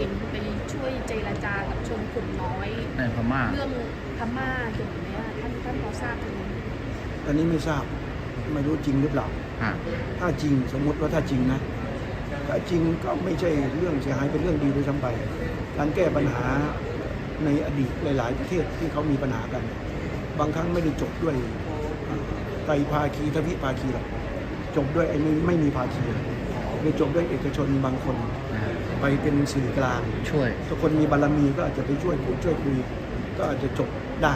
สินไปช่วยเจรจากับชนกลุ่มน้อยในพม่า เรื่องพม่าอย่างเนี้ยท่านท่านพอทราบตรงนี้อันนี้ไม่ทราบไม่รู้จริงหรือเปล่า อ่าถ้าจริงสมมติว่าถ้าจริงนะ ถ้าจริงก็ไม่ใช่เรื่องเสียหายเป็นเรื่องดีด้วยซ้ำไป การแก้ปัญหาในอดีตหลาย ๆ ประเทศที่เขามีปัญหากัน บางครั้งไม่ได้จบด้วยเอ่อไตรภาคีทวิภาคีหรอกจบด้วยไอ้ไม่ไม่มีภาคี หรือจบด้วยเอกชนบางคนอ่าไปเป็นสื่อกลางช่วยถ้าคนมีบารมีก็อาจจะไปช่วยพูดช่วยคุยก็อาจจะจบได้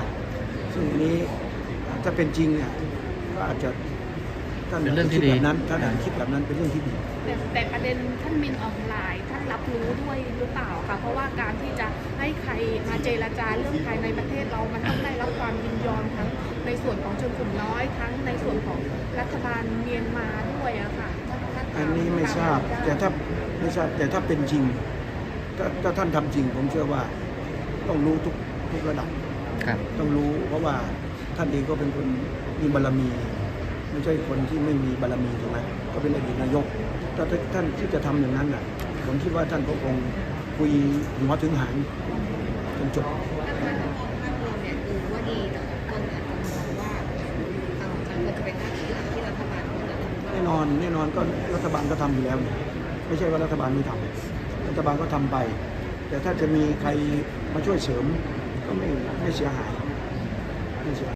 ซึ่งอันนี้ถ้าเป็นจริงเนี่ยก็อาจจะท่านเป็นเรื่องที่คิดดีแบบนั้นท่านอ่าคิดแบบนั้นเป็นเรื่องที่ดีแต่แต่ประเด็นท่านมินออนไลน์ท่านรับรู้ด้วยหรือเปล่าคะเพราะว่าการที่จะให้ใครมาเจรจาเรื่องภายในประเทศเรามันต้องได้รับความยินยอมทั้งในส่วนของชนกลุ่มน้อยทั้งในส่วนของรัฐบาลเมียนมาด้วยอะค่ะท่านท่านอันตามนี้ไม่ ทราบตามแต่ถ้าไม่ทราบแต่ถ้าเป็นจริงถ้าถ้าท่านทำจริง ผมเชื่อว่า ต้องรู้ทุกทุกระดับครับต้องรู้เพราะว่าท่านเองก็เป็นคนมีบารมี ไม่ใช่คนที่ไม่มีบารมีถูกไหมก็เป็นอดีตนายก ถ้าท่านที่จะทำอย่างนั้นน่ะ ผมคิดว่าท่านก็คงคุยหัวถึงหางจนจบถ้าการภาพรวมเนี่ยดูว่าดีแต่คนอาจจะมองว่าเอ่อมันควรจะเป็นหน้าที่หลัก น่นอนแน่นอนก็รัฐบาลก็ทำอยู่แล้วนี่ไม่ใช่ว่ารัฐบาลไม่ทำรัฐบาลก็ทำไป แต่ถ้าจะมีใครมาช่วยเสริมก็ไม่ไม่เสียหายไม่เสียหาย